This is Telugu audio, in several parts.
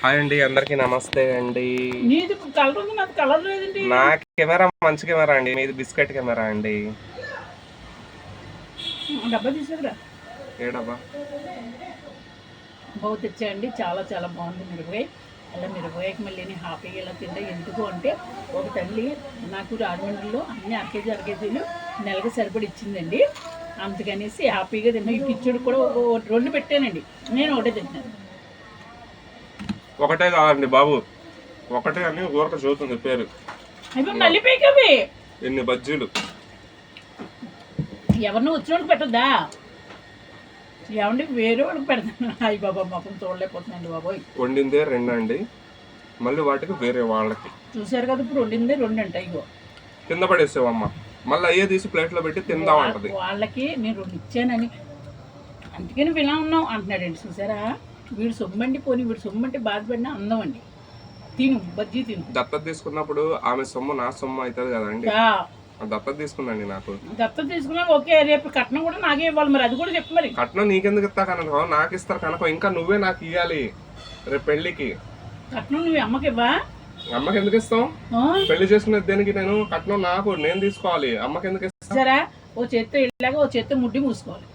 హాయ్ అండి అందరికీ నమస్తే అండి. నా కెమెరా మంచి కెమెరా అండి మీది బిస్కెట్ కెమెరా అండి. డబ్బా బాగు తెచ్చాయండి చాలా చాలా బాగుంది మిరపకాయ. అలా మిరపకాయకి మళ్ళీ నేను హ్యాపీగా ఇలా తింటే ఎందుకు అంటే ఒక తల్లి నాకు రాజమండ్రిలో అన్ని అరకేజీ అరకేజీలు నెలకి సరిపడి ఇచ్చిందండి. అందుకనేసి హ్యాపీగా తిన్నా. ఈ కిచ్చుడు కూడా రెండు పెట్టానండి. నేను ఒకటే తింటాను ఒకటే కాదండి బాబు. ఒకటే అని ఊరక చూస్తుంది పేరు. ఎన్ని బజ్జీలు. ఎవరిని వచ్చిన వాళ్ళకి పెట్టద్దా? ఏమండి వేరే వాళ్ళకి పెడతాను. అయ్యి బాబా మొత్తం చూడలేకపోతున్నాండి బాబోయ్. వండిందే రెండు అండి మళ్ళీ వాటికి వేరే వాళ్ళకి. చూసారు కదా ఇప్పుడు వండింది రెండు అంట ఇగో. కింద పడేసావమ్మ. మళ్ళీ అయ్యే తీసి ప్లేట్లో పెట్టి తిందాం అంటది. వాళ్ళకి నేను రెండు ఇచ్చానని. అందుకే నువ్వు ఇలా ఉన్నావు అంటున్నాడండి చూసారా వీడు సొమ్మండి పోని వీడు సొమ్మంటే బాధపడినా అందం అండి తిను బజ్జీ తిను. దత్తత తీసుకున్నప్పుడు ఆమె సొమ్ము నా సొమ్ము అవుతుంది కదండి. ఆ, దత్తత తీసుకుందండి నాకు. దత్తం తీసుకున్నా ఓకే రేపు కట్నం కూడా నాకే ఇవ్వాలి మరి అది కూడా చెప్పు మరి. కట్నం నీకెందుకు ఇస్తా కనుక? నాకు ఇస్తారు కనుక. ఇంకా నువ్వే నాకు ఇవ్వాలి రేపు పెళ్ళికి. కట్నం నువ్వు అమ్మకి ఇవ్వా? అమ్మకి ఎందుకు ఇస్తాం? పెళ్ళి చేసుకునే దేనికి నేను? కట్నం నాకు నేను తీసుకోవాలి. అమ్మకి ఎందుకు ఇస్తాం? సరే ఓ చేత్తో ఇలాగా ఓ చేత్తో ముడ్డి మూసుకోవాలి.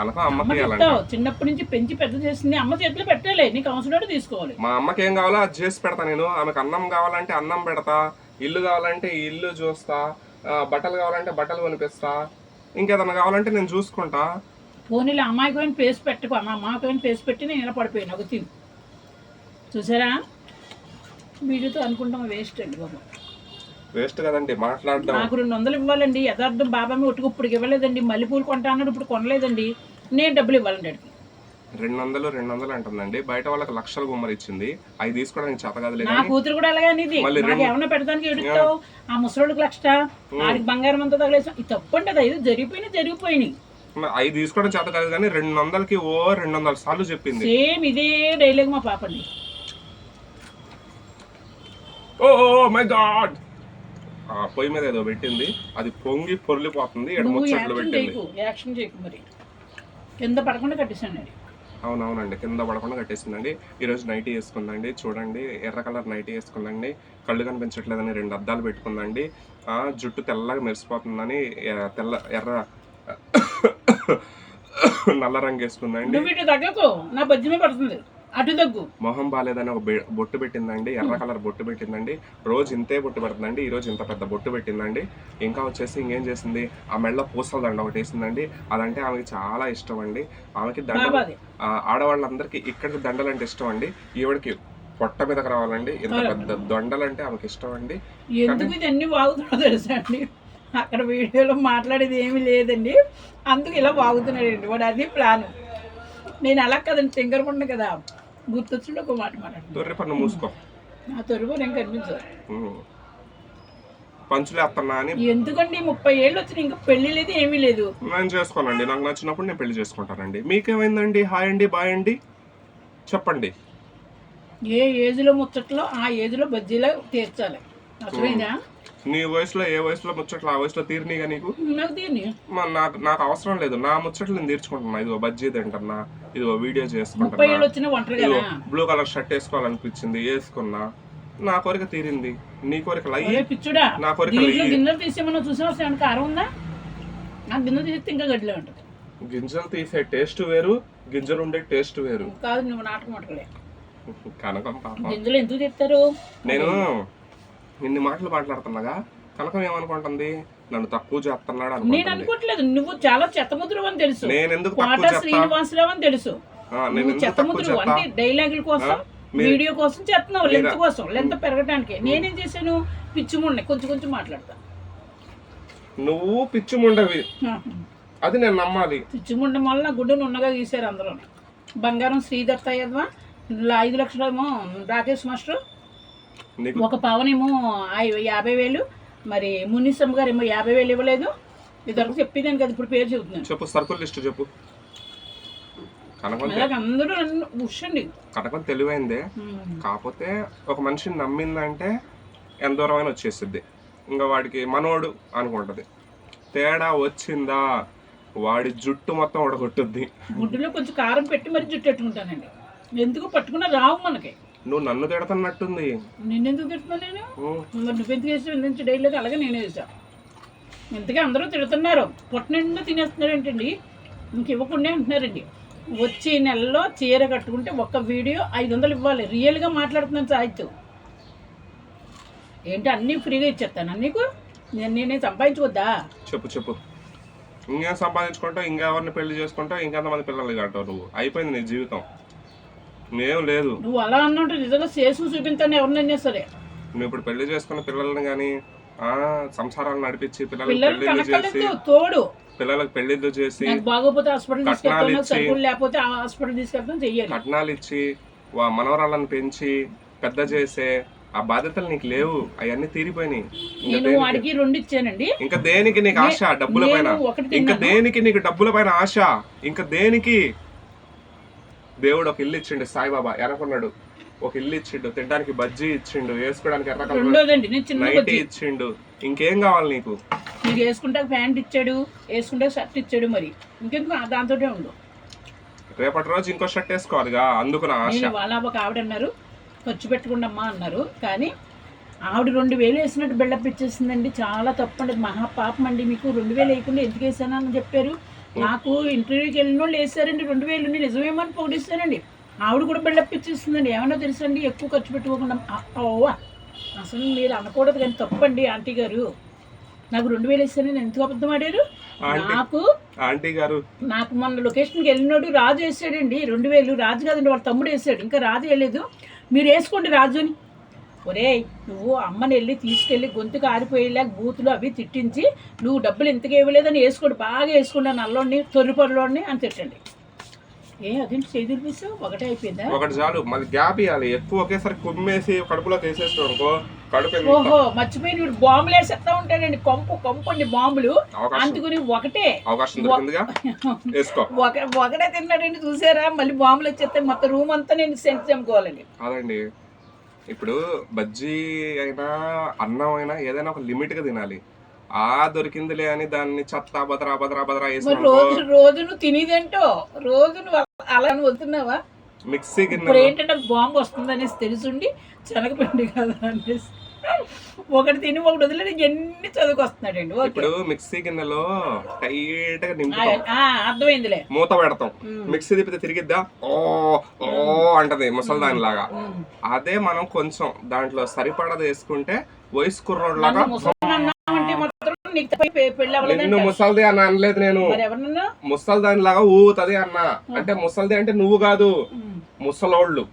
అమ్మకి చిన్నప్పటి నుంచి పెంచి పెద్ద చేసింది. అమ్మ చేతిలో పెట్టాలి. నీకు అవసరం తీసుకోవాలి. మా అమ్మకి ఏం కావాలో అది చేసి పెడతా నేను. ఆమెకు అన్నం కావాలంటే అన్నం పెడతా. ఇల్లు కావాలంటే ఇల్లు చూస్తా. బట్టలు కావాలంటే బట్టలు కొనిపిస్తా. ఇంకేదన్నా కావాలంటే నేను చూసుకుంటా. పోనీలో అమ్మాయికి పేసి పెట్టుకో. అమ్మ అమ్మాయికి పేసి పెట్టి నేను ఇలా పడిపోయాను ఒక తిని చూసారా? వీడియోతో అనుకుంటాం వేస్ట్ అండి బాబు. వేస్ట్ కదండి మాట్లాడడం. నాకు రెండు వందలు ఇవ్వాలండి. యథార్థం బాబామి ఒట్టుకు ఇప్పుడు ఇవ్వలేదండి. మల్లెపూలు కొంటా అన్నాడు ఇప్పుడు కొనలేదండి. నేను డబ్బులు ఇవ్వాలండి అడిగి. రెండు వందలు రెండు వందలు అంటుందండి. బయట వాళ్ళకి లక్షల గుమ్మరి ఇచ్చింది. అవి తీసుకోవడానికి చేత కాదు నా కూతురు కూడా అలాగే అనేది. మళ్ళీ నాకు ఏమన్నా పెడతానికి ఎడుతావు ఆ ముసలోడికి లక్ష ఆడికి బంగారం అంతా తగలేసాం ఇది తప్పు అండి అది జరిగిపోయినాయి. జరిగిపోయినాయి అవి తీసుకోవడం చేత కాదు కానీ రెండు వందలకి ఓ రెండు వందల సార్లు చెప్పింది. సేమ్ ఇదే డైలాగ్ మా పాపండి ఓ మై గాడ్! పొయ్యి మీద ఏదో పెట్టింది. అది పొంగి పొర్లిపోతుంది. ఇక్కడ ముచ్చట్లు పెట్టింది. చేయకు యాక్షన్ చేయకు మరి. కింద పడకుండా కట్టేశాను అది అవునవునండి కింద పడకుండా కట్టేసిందండి. ఈరోజు నైటీ వేసుకుందండి. చూడండి ఎర్ర కలర్ నైటీ వేసుకుందండి. కళ్ళు కనిపించట్లేదని రెండు అద్దాలు పెట్టుకుందండి. ఆ, జుట్టు తెల్లగా మెరిసిపోతుందని తెల్ల ఎర్ర నల్ల రంగు వేసుకుందండి. నా బజ్జమే పడుతుంది. అటు తగ్గు మొహం బాగాలేదని ఒక బొట్టు పెట్టిందండి ఎర్ర కలర్ బొట్టు పెట్టిందండి. రోజు ఇంతే బొట్టు పెడుతుందండి ఈ రోజు ఇంత పెద్ద బొట్టు పెట్టిందండి. ఇంకా వచ్చేసి ఇంకేం చేసింది? ఆ మెళ్ళ పూసల దండ ఒకటి వేసిందండి. అదంటే ఆమెకి చాలా ఇష్టం అండి ఆమెకి దండ బాబాది. ఆ, ఆడవాళ్ళందరికీ ఇక్కడికి దండలు అంటే ఇష్టం అండి ఈవిడకి పొట్ట మీదకి రావాలండి. ఇంత పెద్ద దండలు అంటే ఆమెకి ఇష్టం అండి ఎందుకు ఇది అన్ని వాగుతున్నా తెలుసా అండి? అక్కడ వీడియోలో మాట్లాడేది ఏమీ లేదండి. అందుకు ఇలా వాగుతున్నాడండి. వాడు అది ప్లాన్. నేను అలా కదండి తింగరకుండా కదా. గుర్తొచ్చిండి ఒక మాట మాట్లాడు దొర్రి పన్ను మూసుకో. నా తొరుగు నేను కనిపించదు. ఉమ్. పంచులే అత్తన్నా అని ఎందుకండి ముప్పై ఏళ్ళు వచ్చిన ఇంకా పెళ్ళి లేదు ఏమీ లేదు? నేను చేసుకోనండి. నాకు నచ్చినప్పుడు నేను పెళ్ళి చేసుకుంటానండి. మీకేమైందండి? హాయ్ అండి బాయ్ అండి? చెప్పండి. ఏ ఏజ్లో ముచ్చట్లో ఆ ఏజ్లో బజ్జీలో తీర్చాలి. అర్థమైందా? నీ వయసులో ఏ వయసులో ముచ్చట్లు ఆ వయసులో తీరినీగా నీకు? నాకు నాకు నాకు అవసరం లేదు. నా ముచ్చట్లు నేను తీర్చుకుంటున్నా. ఇదిగో బజ్జీ తింటున్నా ఇదిగో వీడియో చేసుకుంటున్నా బ్లూ కలర్ షర్ట్ వేసుకోవాలనిపించింది వేసుకున్నా. నా కోరిక తీరింది. నీ పిచ్చుడా నా కోరికలు దీంట్లో అయ్యి గిన్నెలు తీసేమన్నా చూసావా అసలు కారం ఉందా? ఆ గిన్నె తీస్తే ఇంకా గడ్డిలో ఉంటుంది. గింజలు తీసే టేస్ట్ వేరు గింజలు ఉండే టేస్ట్ వేరు. కాదు నువ్వు నాటకం కనకం పాపం. గింజలు ఎందుకు తెస్తారు నేను ఇన్ని మాటలు మాట్లాడుతున్నాగా? కనకం ఏమనుకుంటుంది? నన్ను తక్కువ చేస్తున్నాడు నేను అనుకుంటుంది అనుకోవట్లేదు. నువ్వు చాలా చెత్తముద్రు అని తెలుసు. నేను ఎందుకు కోట తక్కువ చెప్తా శ్రీనివాసరావు అని తెలుసు. ఆ, నేను నువ్వు ఎందుకు తక్కువ చెత్తముద్రు చెప్తా అంటే డైలాగుల కోసం మీరు- వీడియో కోసం చేస్తున్నావు లెంత్ కోసం. లెంత్ పెరగడానికి నేనేం చేశాను? పిచ్చిముండే కొంచెం కొంచెం మాట్లాడతా. నువ్వు పిచ్చిముండవి అది నేను నమ్మాలి. పిచ్చిముండం వల్ల గుడ్డు నున్నగా గీశారు అందరూ బంగారం శ్రీదత్త యద్వా ఐదు లక్షలేమో రాకేష్ మాస్టర్. ఒక పవనేమో యాభై వేలు మరి మున్నిసమ్మ గారు ఏమో యాభై వేలు ఇవ్వలేదు. ఇద్దరికి చెప్పేదాను కదా ఇప్పుడు పేరు చెబుతున్నాను. చెప్పు సర్కుల్ లిస్ట్ చెప్పు. అలాగే అందరూ నన్ను ఉషండి కనకం తెలివైందే. కాకపోతే ఒక మనిషిని నమ్మిందంటే ఎంత దూరమైన వచ్చేసిద్ది. ఇంకా వాడికి మనోడు అనుకుంటది. తేడా వచ్చిందా? వాడి జుట్టు మొత్తం ఉడగొట్టుద్ది. గుడ్డులో కొంచెం కారం పెట్టి మరి జుట్టు పెట్టుకుంటానండి ఎందుకు? పట్టుకున్నా రావు మనకి. నువ్వు నన్ను తిడుతున్నట్టుంది. నిన్నెందుకు తిడుతున్నా నేను. మరి నువ్వెందుకు వేసావు ఎందుకు డైలీ అలాగే నేనే వేసా ఇంతకీ అందరూ తిడుతున్నారు. పొట్ట నిండా తినేస్తున్నారు ఏంటండి? ఇంక ఇవ్వకుండా అంటున్నారండి. వచ్చే నెలలో చీర కట్టుకుంటే ఒక్క వీడియో ఐదు వందలు ఇవ్వాలి. రియల్గా మాట్లాడుతున్నాను సాహిత్యం. ఏంటి అన్నీ ఫ్రీగా ఇచ్చేస్తాను నీకు? నేను నేనే సంపాదించుకోద్దా? చెప్పు చెప్పు. ఇంకేం సంపాదించుకుంటావు? ఇంకెవరిని పెళ్ళి చేసుకుంటావు? ఇంకెంతమంది పిల్లలు కంటావు నువ్వు? అయిపోయింది నీ జీవితం. ఏం లేదు. నువ్వు అలా అన్నట్టు నిజంగా చేసు చూపించాను ఎవరినైనా సరే. నువ్వు ఇప్పుడు పెళ్ళి చేసుకున్న పిల్లల్ని కానీ ఆ సంసారాలు నడిపించి పిల్లలకి పిల్లలు పెళ్ళిళ్ళు చేసి కనకలేదు తోడు. పిల్లలకు పెళ్ళిళ్ళు చేసి నాకు బాగోపోతే హాస్పిటల్ తీసుకెళ్తాను కట్నాలు ఇచ్చి- సరుకులు లేకపోతే ఆ హాస్పిటల్ తీసుకెళ్తాను చెయ్యాలి. కట్నాలు ఇచ్చి వా మనవరాళ్ళని పెంచి పెద్ద చేసే ఆ బాధ్యతలు నీకు లేవు. అవన్నీ తీరిపోయినాయి. ఇంకా నేను దేనికి- వాడికి రెండు ఇచ్చానండి. ఇంకా దేనికి నీకు ఆశ డబ్బుల పైన? నేను ఒకటి ఇంకా తిన్నాను. దేనికి నీకు డబ్బుల పైన ఆశ? ఇంకా దేనికి? దేవుడు ఒక ఇల్లు ఇచ్చిండు సాయిబాబా ఎనకున్నాడు ఒక ఇల్లు ఇచ్చిండు తినడానికి బజ్జీ ఇచ్చిండు వేసుకోవడానికి నైటీ ఇచ్చిండు. ఇంకేం కావాలి నీకు? మీరు వేసుకుంటే ప్యాంట్ ఇచ్చాడు వేసుకుంటే షర్ట్ ఇచ్చాడు మరి. ఇంకెందుకు? ఆ దాంతోటే ఉండు. రేపటి రోజు ఇంకో షర్ట్ వేసుకోవాలిగా? అందుకు నా ఆశ. వాళ్ళ ఒక ఆవిడ అన్నారు ఖర్చు పెట్టుకుండా అమ్మా అన్నారు. కానీ ఆవిడ రెండు వేలు వేసినట్టు బిల్డప్ ఇచ్చేసిందండి. చాలా తప్పు అండి. మహా పాపం అండి మీకు. రెండు వేలు వేయకుండా ఎందుకు వేసాను అని చెప్పారు. నాకు ఇంటర్వ్యూకి వెళ్ళిన వాళ్ళు వేసారండి. రెండు వేలు నిజమేమని పొగిడిస్తానండి. ఆవిడ కూడా బిల్డప్ ఇచ్చేస్తుందండి. ఏమన్నా తెలుసండి? ఎక్కువ ఖర్చు పెట్టుకోకుండా. ఓవా అసలు మీరు అనకూడదు కానీ తప్పండి ఆంటీ గారు. నాకు రెండు వేలు వేసారని ఎందుకు అబద్ధం ఆడారు? నాకు ఆంటీ గారు. నాకు మొన్న లొకేషన్కి వెళ్ళినోడు రాజు వేసాడండి. రెండు వేలు. రాజు కదండి వాళ్ళ తమ్ముడు వేసాడు. ఇంకా రాజు వేయలేదు. మీరు వేసుకోండి రాజుని. ఒరేయ్ నువ్వు అమ్మని వెళ్ళి తీసుకెళ్ళి గొంతుకు ఆరిపోయేలా బూతులు అవి తిట్టించి నువ్వు డబ్బులు ఇంతకు ఇవ్వలేదని వేసుకోండి బాగా వేసుకోండి నల్లోడిని తొర్రిపొరలోని అని తిట్టండి. ఏ అదేంటి చేయి తినిపిస్తావు ఒకటే అయిపోయిందా? ఒకటి చాలు. మళ్ళీ గ్యాప్ ఇవ్వాలి ఎక్కువ ఒకేసారి కుమ్మేసి కడుపులో తీసేస్తావు అనుకో కడుపు ఓహో మర్చిపోయి వీడు బాంబులు వేసేస్తా ఉంటాడండి కొంపు కొంపు అండి బాంబులు. అందుకుని ఒకటే. అవకాశం ఒకటే తిన్నాడండి చూసారా? మళ్ళీ బాంబులు వచ్చేస్తే మొత్తం రూమ్ అంతా నేను సెంట్ చంపుకోవాలండి కాదండి ఇప్పుడు బజ్జీ అయినా అన్నం అయినా ఏదైనా ఒక లిమిట్గా తినాలి. ఆ దొరికిందిలే అని దాన్ని చెత్త బదరా బదరా బదరా వేసిన రోజు రోజు నువ్వు తినేదేంటో? రోజు నువ్వు అలా వస్తున్నావా మిక్సీ ఇప్పుడు ఏంటంటే బాంబు వస్తుంది అనేసి తెలుసుండి శనగపిండి కదా అనేసి. ఒకటి తిని ఒకటి వదిలే ఎన్ని చదువుకొస్తున్నాడండి? ఇప్పుడు మిక్సీ గిన్నెలో టైట్గా నింపుతాం అర్థమైందిలే. మూత పెడతాం. మిక్సీ తిప్పితే తిరిగిద్దా? ఓ ఓ అంటది ముసల్దాని లాగా. అదే మనం కొంచెం దాంట్లో సరిపడది వేసుకుంటే వయసు పె- పెళ్ళి నిన్ను అవ్వలేదంట ముసల్ది అని అనలేదు నేను. ముసల్దాని లాగా ఊతది అన్న. అంటే ముసల్ది అంటే నువ్వు కాదు. ముసలోళ్ళు.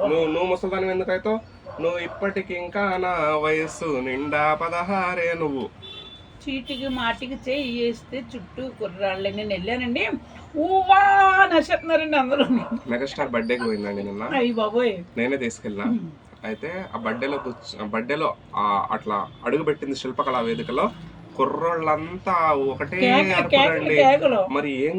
నువ్వు నువ్వు ముసల్దాని ఎందుకైతే నువ్వు ఇప్పటికి ఇంకా నా వయస్సు నిండా పదహారే నువ్వు. చీటికి మాటికి చేయి వేస్తే చుట్టూ కుర్రాళ్ళని నేను వెళ్ళానండి ఊవా నచ్చేస్తున్నారండి అందరూ. మెగాస్టార్ బర్త్డేకి పోయిందండి నిన్న. అయ్యి బాబోయ్. నేనే తీసుకెళ్ళినా. అయితే ఆ బర్త్డేలో కూర్చు బర్త్డేలో ఆ అట్లా అడుగు పెట్టింది శిల్పకళా వేదికలో కుర్రోళ్ళంతా ఒకటే కేకలు కేకలు. మరి ఏం